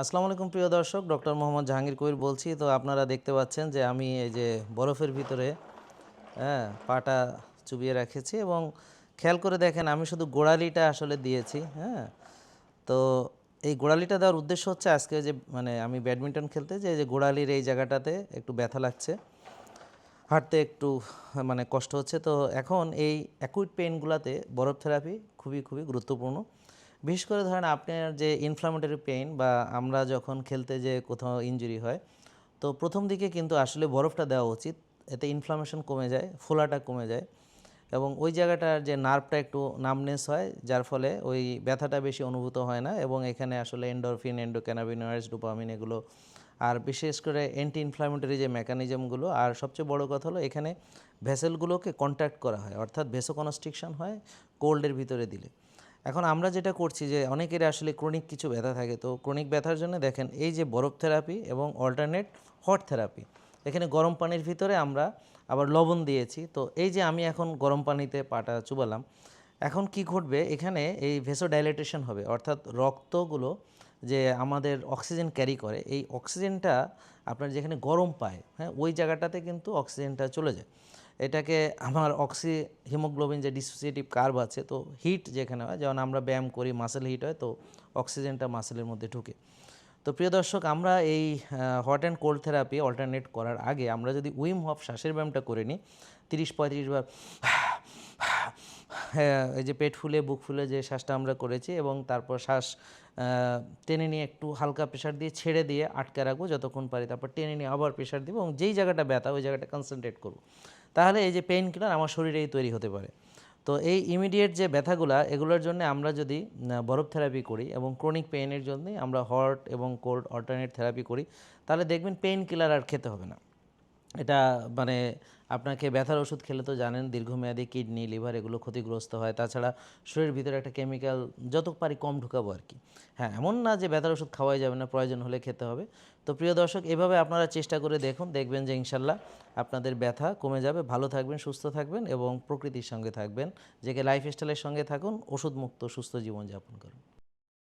আসসালামু আলাইকুম প্রিয় দর্শক, ডক্টর মোহাম্মদ জাহাঙ্গীর কবির বলছি। তো আপনারা দেখতে পাচ্ছেন যে আমি এই যে বরফের ভিতরে হ্যাঁ পাটা চুবিয়ে রেখেছি এবং খেয়াল করে দেখেন আমি শুধু গোড়ালিটা আসলে দিয়েছি হ্যাঁ। তো এই গোড়ালিটা দেওয়ার উদ্দেশ্য হচ্ছে আজকে যে মানে আমি ব্যাডমিন্টন খেলতে যে এই যে গোড়ালির এই জায়গাটাতে একটু ব্যথা লাগছে, হাঁটতে একটু মানে কষ্ট হচ্ছে। তো এখন এই অ্যাকুইট পেইনগুলোতে বরফ থেরাপি খুবই খুবই গুরুত্বপূর্ণ। বিশেষ করে ধরেন আপনার যে ইনফ্লামেটরি পেইন বা আমরা যখন খেলতে যে কোথাও ইনজুরি হয়, তো প্রথম দিকে কিন্তু আসলে বরফটা দেওয়া উচিত। এতে ইনফ্লামেশন কমে যায়, ফোলাটা কমে যায় এবং ওই জায়গাটার যে নার্ভটা একটু নামনেস হয়, যার ফলে ওই ব্যথাটা বেশি অনুভূত হয় না এবং এখানে আসলে এন্ডোরফিন এন্ডোক্যানাবিনয়েডস ডোপামিন এগুলো আর বিশেষ করে অ্যান্টি ইনফ্লামেটরি যে মেকানিজমগুলো আর সবচেয়ে বড় কথা হলো এখানে ভেসেলগুলোকে কন্ট্যাক্ট করা হয়, অর্থাৎ ভেসোকনস্ট্রিকশন হয় কোল্ডের ভিতরে দিলে। এখন আমরা যেটা করছি যে অনেকের আসলে ক্রনিক কিছু ব্যথা থাকে, তো ক্রনিক ব্যথার জন্য দেখেন এই যে বরফ থেরাপি এবং অল্টারনেট হট থেরাপি এখানে গরম পানির ভিতরে আমরা আবার লবণ দিয়েছি, তো এই যে আমি এখন গরম পানিতে পাটা চুবালাম, এখন কি ঘটবে? এখানে এই ভেসোডাইলেটেশন হবে, অর্থাৎ রক্তগুলো যে আমাদের অক্সিজেন ক্যারি করে, এই অক্সিজেনটা আপনার যেখানে গরম পায় হ্যাঁ ওই জায়গাটাতে কিন্তু অক্সিজেনটা চলে যায়। এটাকে আমার অক্সি হিমোগ্লোবিন যে ডিসোসিয়েটিভ কার্ভ আছে, তো হিট যেখানে হয়, যেমন আমরা ব্যায়াম করি মাসেল হিট হয়, তো অক্সিজেনটা মাসেলের মধ্যে ঢুকে। তো প্রিয় দর্শক, আমরা এই hot and cold therapy alternate করার আগে আমরা যদি উইম হফ শ্বাসের ব্যায়ামটা করে নিই, তিরিশ, পঁয়ত্রিশ বার এই যে পেট ফুলে, বুক ফুলে যে শ্বাসটা আমরা করেছি এবং তারপর শ্বাস টেনে নিয়ে একটু হালকা প্রেশার দিয়ে ছেড়ে দিয়ে আটকে রাখব, যতক্ষণ পারি তারপর টেনে নিয়ে আবার প্রেশার দিব এবং যেই জায়গাটা ব্যথা, ওই জায়গাটা কনসেন্ট্রেট করব। তাহলে এই যে পেইন কিলার আমার শরীরেই তৈরি হতে পারে। তো এই ইমিডিয়েট যে ব্যথাগুলা, এগুলোর জন্য আমরা যদি বরফ থেরাপি করি এবং ক্রনিক পেইনের জন্য আমরা হট এবং কোল্ড অল্টারনেট থেরাপি করি, তাহলে দেখবেন পেইন কিলার আর খেতে হবে না। এটা মানে আপনাকে ব্যথার ওষুধ খেলে তো জানেন দীর্ঘমেয়াদী কিডনি, লিভার এগুলো ক্ষতিগ্রস্ত হয়। তাছাড়া শরীরের ভিতরে একটা কেমিক্যাল যত পারি কম ঢুকাবো আর কি। হ্যাঁ এমন না যে ব্যথার ওষুধ খাওয়াই যাবে না, প্রয়োজন হলে খেতে হবে। তো প্রিয় দর্শক, এভাবে আপনারা চেষ্টা করে দেখুন, দেখবেন যে ইনশাল্লাহ আপনাদের ব্যথা কমে যাবে। ভালো থাকবেন, সুস্থ থাকবেন এবং প্রকৃতির সঙ্গে থাকবেন। যে লাইফ স্টাইলের সঙ্গে থাকুন ওষুধ মুক্ত সুস্থ জীবনযাপন করুন।